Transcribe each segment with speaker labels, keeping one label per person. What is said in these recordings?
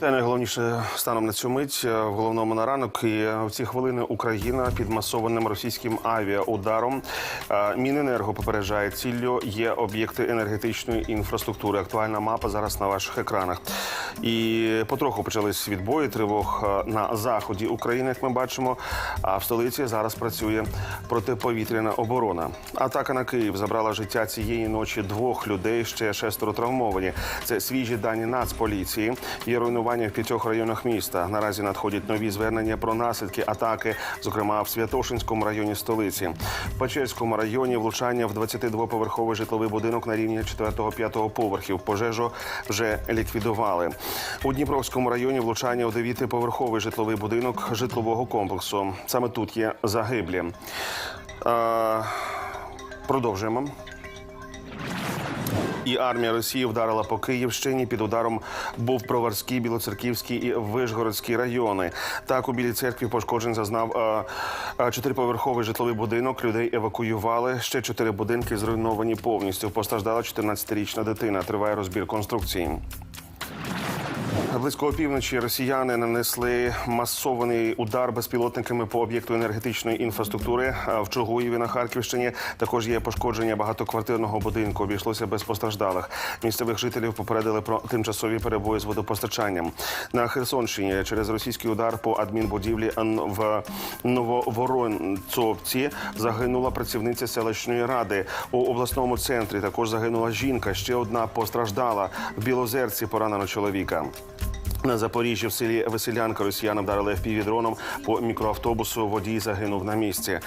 Speaker 1: Та найголовніше станом на цю мить е, в головному на ранок. І в ці хвилини Україна під масованим російським авіаударом. Е, Міненерго попереджає ціллю є об'єкти енергетичної інфраструктури. Актуальна мапа зараз на ваших екранах. І потроху почались відбої тривог е, на заході України, як ми бачимо. А в столиці зараз працює протиповітряна оборона. Атака на Київ забрала життя цієї ночі двох людей. Ще шестеро травмовані. Це свіжі дані Нацполіції. Є руйнування в п'ятьох районах міста. Наразі надходять нові звернення про наслідки атаки, зокрема в Святошинському районі столиці. В Печерському районі влучання в 22-поверховий житловий будинок на рівні 4-5 поверхів. Пожежу вже ліквідували. У Дніпровському районі влучання у 9-поверховий житловий будинок житлового комплексу. Саме тут є загиблі. Е, продовжуємо. І армія Росії вдарила по Київщині. Під ударом був Броварський, Білоцерківський і Вишгородський райони. Так у Білій церкві пошкоджень зазнав е, е, чотириповерховий житловий будинок. Людей евакуювали. Ще чотири будинки зруйновані повністю. Постраждала 14-річна дитина. Триває розбір конструкції. Близько опівночі росіяни нанесли масований удар безпілотниками по об'єкту енергетичної інфраструктури в Чугуєві на Харківщині. Також є пошкодження багатоквартирного будинку. Обійшлося без постраждалих. Місцевих жителів попередили про тимчасові перебої з водопостачанням. На Херсонщині через російський удар по адмінбудівлі в Нововоронцовці загинула працівниця селищної ради. У обласному центрі також загинула жінка. Ще одна постраждала в Білозерці. Поранено чоловіка. На Запоріжжі в селі Веселянка росіяни вдарили FPV-дроном по мікроавтобусу. Водій загинув на місці.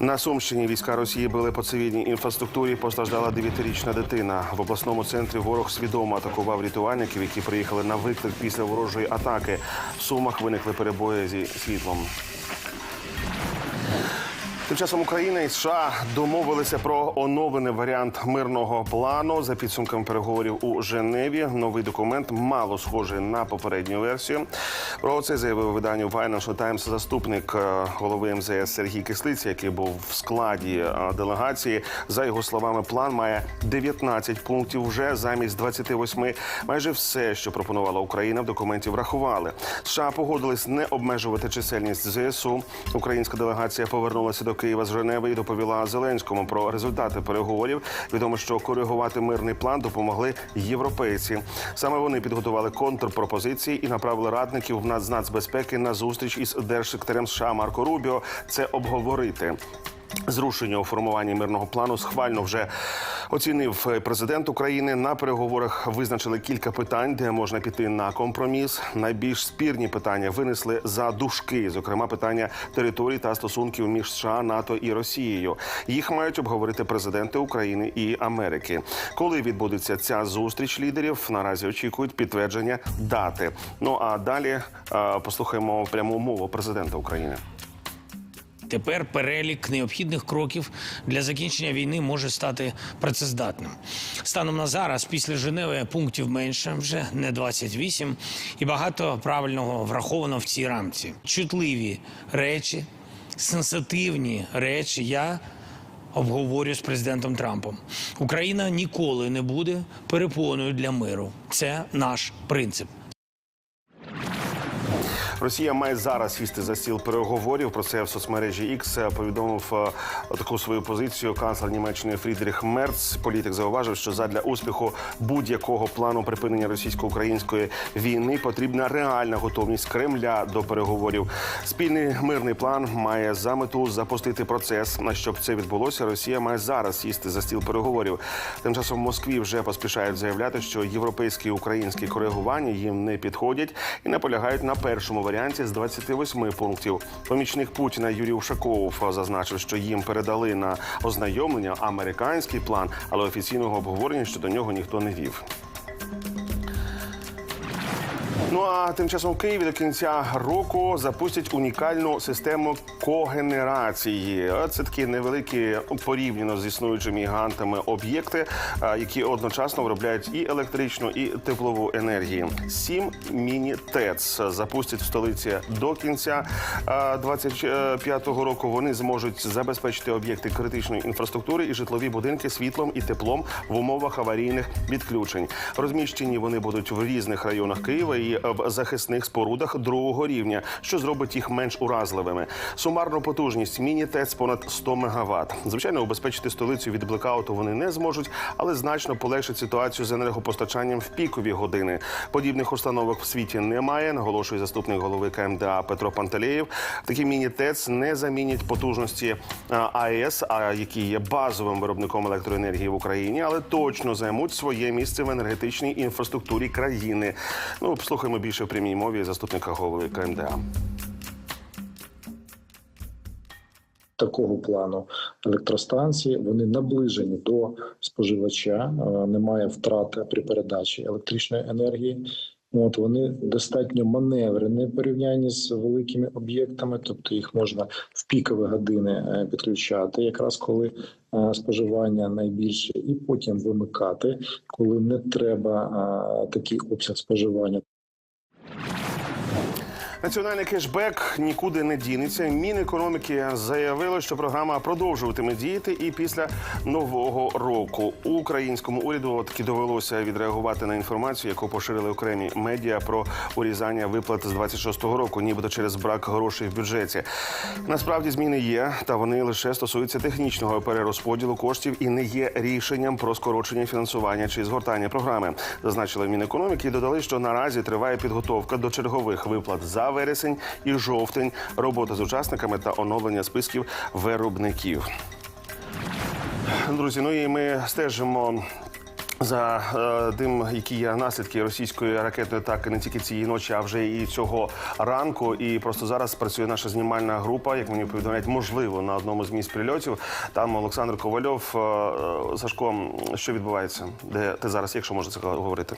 Speaker 1: На Сумщині війська Росії били по цивільній інфраструктурі. Постраждала дев'ятирічна дитина. В обласному центрі ворог свідомо атакував рятувальників, які приїхали на виклик після ворожої атаки. В Сумах виникли перебої зі світлом. Тим часом Україна і США домовилися про оновлений варіант мирного плану за підсумками переговорів у Женеві. Новий документ мало схожий на попередню версію. Про це заявив виданню Financial Times заступник е, голови МЗС Сергій Кислиць, який був в складі е, делегації. За його словами, план має 19 пунктів вже замість 28. Майже все, що пропонувала Україна, в документі врахували. США погодились не обмежувати чисельність ЗСУ. Українська делегація повернулася до Києва з Женеви і доповіла Зеленському про результати переговорів. Відомо, що коригувати мирний план допомогли європейці. Саме вони підготували контрпропозиції і направили радників в Нац- нацбезпеки на зустріч із держсекретарем США Марко Рубіо. Це обговорити. Зрушення у формуванні мирного плану схвально вже оцінив е, президент України. На переговорах визначили кілька питань, де можна піти на компроміс. Найбільш спірні питання винесли за дужки, зокрема питання територій та стосунків між США, НАТО і Росією. Їх мають обговорити президенти України і Америки. Коли відбудеться ця зустріч лідерів, наразі очікують підтвердження дати. Ну а далі е, послухаємо пряму мову президента України.
Speaker 2: Тепер перелік необхідних кроків для закінчення війни може стати працездатним. Станом на зараз, після Женеви, пунктів менше вже не 28, і багато правильного враховано в цій рамці. Чутливі речі, сенситивні речі. Я обговорю з президентом Трампом. Україна ніколи не буде перепоною для миру. Це наш принцип.
Speaker 1: Росія має зараз сісти за стіл переговорів. Про це в соцмережі X повідомив е, таку свою позицію канцлер Німеччини Фрідріх Мерц. Політик зауважив, що задля успіху будь-якого плану припинення російсько-української війни потрібна реальна готовність Кремля до переговорів. Спільний мирний план має за мету запустити процес. На щоб це відбулося, Росія має зараз сісти за стіл переговорів. Тим часом в Москві вже поспішають заявляти, що європейські і українські коригування їм не підходять і наполягають на першому варіанті з 28 пунктів. Помічник Путіна Юрій Ушаков зазначив, що їм передали на ознайомлення американський план, але офіційного обговорення щодо нього ніхто не вів. Ну а тим часом в Києві до кінця року запустять унікальну систему когенерації. Це такі невеликі порівняно з існуючими гігантами об'єкти, які одночасно виробляють і електричну, і теплову енергію. Сім міні-ТЕЦ запустять в столиці до кінця 25-го року. Вони зможуть забезпечити об'єкти критичної інфраструктури і житлові будинки світлом і теплом в умовах аварійних відключень. Розміщені вони будуть в різних районах Києва і в захисних спорудах другого рівня, що зробить їх менш уразливими. Сумарну потужність міні-ТЕЦ понад 100 МВт. Звичайно, убезпечити столицю від блекауту вони не зможуть, але значно полегшить ситуацію з енергопостачанням в пікові години. Подібних установок в світі немає, наголошує заступник голови КМДА Петро Пантелеєв. Такі міні-ТЕЦ не замінять потужності АЕС, а які є базовим виробником електроенергії в Україні, але точно займуть своє місце в енергетичній інфраструктурі країни. Ну, слухаємо більше в прямій мові заступника голови КМДА.
Speaker 3: такого плану електростанції вони наближені до споживача, е, немає втрати при передачі електричної енергії. От вони достатньо маневрені в порівнянні з великими об'єктами, тобто їх можна в пікові години е, підключати, якраз коли е, споживання найбільше, і потім вимикати, коли не треба такий обсяг споживання.
Speaker 1: Національний кешбек нікуди не дінеться. Мінекономіки заявило, що програма продовжуватиме діяти і після нового року. Українському уряду таки довелося відреагувати на інформацію, яку поширили окремі медіа про урізання виплат з 26-го року, нібито через брак грошей в бюджеті. Насправді зміни є, та вони лише стосуються технічного перерозподілу коштів і не є рішенням про скорочення фінансування чи згортання програми. Зазначили в Мінекономіки і додали, що наразі триває підготовка до чергових виплат за вересень і жовтень, робота з учасниками та оновлення списків виробників. Друзі, ну і ми стежимо. За е, тим, які є наслідки російської ракетної атаки не тільки цієї ночі, а вже і цього ранку. І просто зараз працює наша знімальна група, як мені повідомляють, можливо, на одному з місць прильотів. Там Олександр Ковальов. Е, е, Сашко, що відбувається? Де ти зараз, якщо можна це говорити?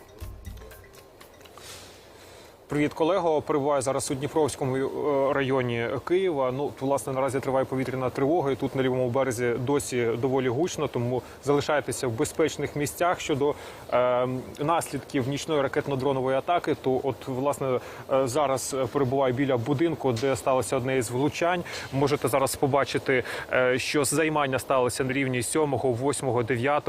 Speaker 4: Привіт, колего. Перебуваю зараз у Дніпровському е, районі Києва. Ну тут, власне наразі триває повітряна тривога. І тут на лівому березі досі доволі гучно. Тому залишайтеся в безпечних місцях щодо е, наслідків нічної ракетно-дронової атаки. То, от власне е, зараз перебуваю біля будинку, де сталося одне із влучань. Можете зараз побачити, е, що займання сталося на рівні 7, 8, 9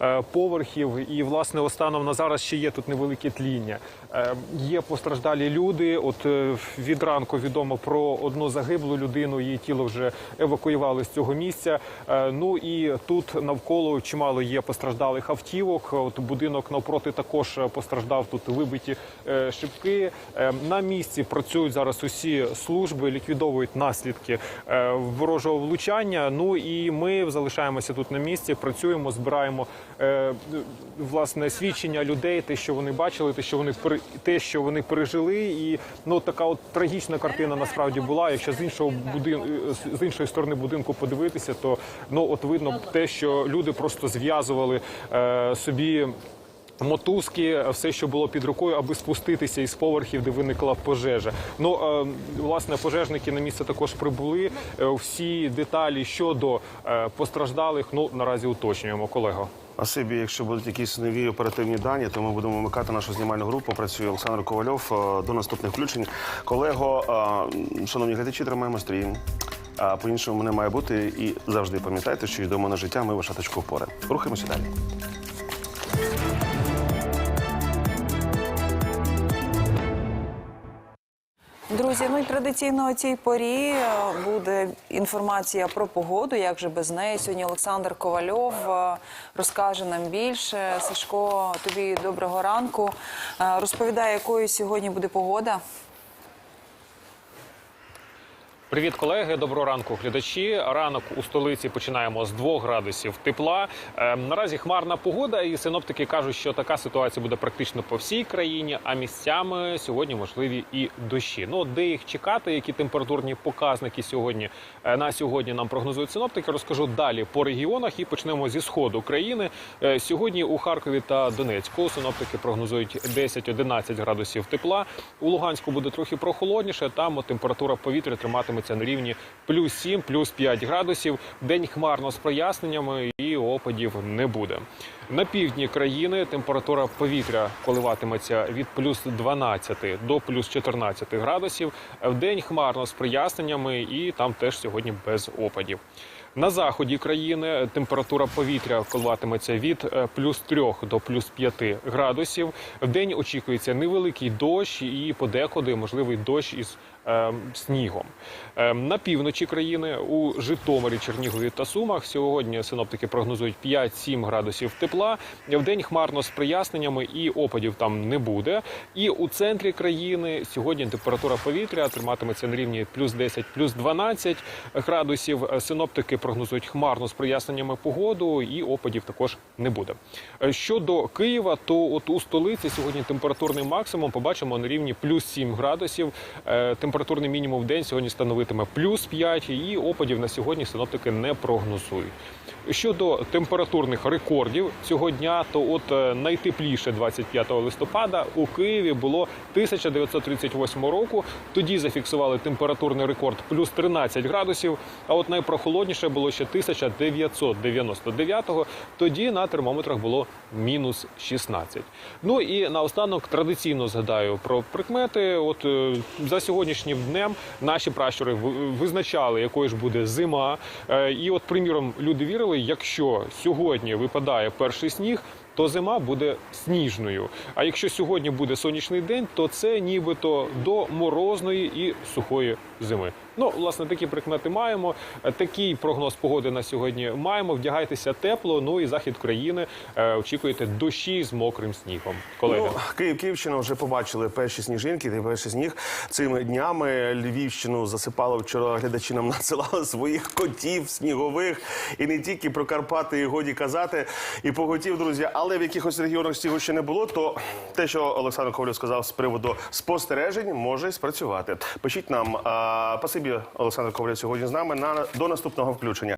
Speaker 4: е, поверхів. І власне останом на зараз ще є тут невелике тління. Е, Є постраждалі люди. От е, від ранку відомо про одну загиблу людину. Її тіло вже евакуювали з цього місця. Е, Ну і тут навколо чимало є постраждалих автівок. От будинок навпроти також постраждав. Тут вибиті е, шибки. На місці працюють зараз усі служби, ліквідовують наслідки ворожого влучання. Ну і ми залишаємося тут на місці, працюємо, збираємо власне свідчення людей, те, що вони бачили, те, що вони те, що вони пережили, і ну така от трагічна картина насправді була. Якщо з іншого будин з іншої сторони будинку подивитися, то ну от видно те, що люди просто зв'язували е, собі. Мотузки, все, що було під рукою, аби спуститися із поверхів, де виникла пожежа. Ну е, власне, пожежники на місце також прибули. Е, Всі деталі щодо е, постраждалих, ну наразі уточнюємо, колего.
Speaker 1: Спасибі, якщо будуть якісь нові оперативні дані, то ми будемо вмикати нашу знімальну групу. Працює Олександр Ковальов. Е, До наступних включень. Колего, е, шановні глядачі, тримаємо стрій. А по-іншому не має бути. І завжди пам'ятайте, що йдемо на життя, ми ваша точка опори. Рухаємося далі.
Speaker 5: Друзі, ну і традиційно о цій порі е, буде інформація про погоду. Як же без неї? Сьогодні Олександр Ковальов е, розкаже нам більше. Сашко, тобі доброго ранку. Е, Розповідає, якою сьогодні буде погода.
Speaker 4: Привіт, колеги. Доброго ранку, глядачі. Ранок у столиці починаємо з 2 градусів тепла. Е, наразі хмарна погода, і синоптики кажуть, що така ситуація буде практично по всій країні. А місцями сьогодні можливі і дощі. Ну де їх чекати, які температурні показники сьогодні е, на сьогодні нам прогнозують синоптики. Розкажу далі по регіонах і почнемо зі сходу країни. Е, Сьогодні у Харкові та Донецьку синоптики прогнозують 10-11 градусів тепла. У Луганську буде трохи прохолодніше. Там температура повітря триматиметься на рівні плюс 7, плюс 5 градусів. День хмарно з проясненнями і опадів не буде. На півдні країни температура повітря коливатиметься від плюс 12 до плюс 14 градусів. В день хмарно з проясненнями, і там теж сьогодні без опадів. На заході країни температура повітря коливатиметься від е, плюс 3 до плюс 5 градусів. В день очікується невеликий дощ і подекуди можливий дощ із снігом. Е, на півночі країни у Житомирі, Чернігові та Сумах сьогодні синоптики прогнозують 5-7 градусів тепла. В день хмарно з проясненнями і опадів там не буде. І у центрі країни сьогодні температура повітря триматиметься на рівні плюс 10, плюс 12 градусів. Синоптики прогнозують хмарно з проясненнями погоду, і опадів також не буде. Щодо Києва, то от у столиці сьогодні температурний максимум побачимо на рівні плюс 7 градусів. Е, Температурний мінімум в день сьогодні становитиме плюс 5, і опадів на сьогодні синоптики не прогнозують. Щодо температурних рекордів цього дня, то от е, найтепліше 25 листопада у Києві було 1938 року. Тоді зафіксували температурний рекорд плюс 13 градусів. А от найпрохолодніше було ще 1999-го. Тоді на термометрах було мінус 16. Ну і наостанок традиційно згадаю про прикмети. От е, за сьогоднішнім днем наші пращури визначали, якою ж буде зима. Е, І от, приміром, люди вірили, якщо сьогодні випадає перший сніг. То зима буде сніжною. А якщо сьогодні буде сонячний день, то це нібито до морозної і сухої зими. Ну, власне, такі прикмети маємо. Такий прогноз погоди на сьогодні маємо. Вдягайтеся тепло. Ну і захід країни е, очікуєте дощі з мокрим снігом. Колеги.
Speaker 1: Ну, Київ, Київщина вже побачили перші сніжинки та перший сніг. Цими днями Львівщину засипало вчора. Глядачі нам надсилали своїх котів снігових. І не тільки про Карпати і годі казати, і поготів, друзі. Але в якихось регіонах цього ще не було. То те, що Олександр Ковалів сказав з приводу спостережень, може спрацювати. Пишіть нам. А, Олександр Ковалів сьогодні з нами. На до наступного включення.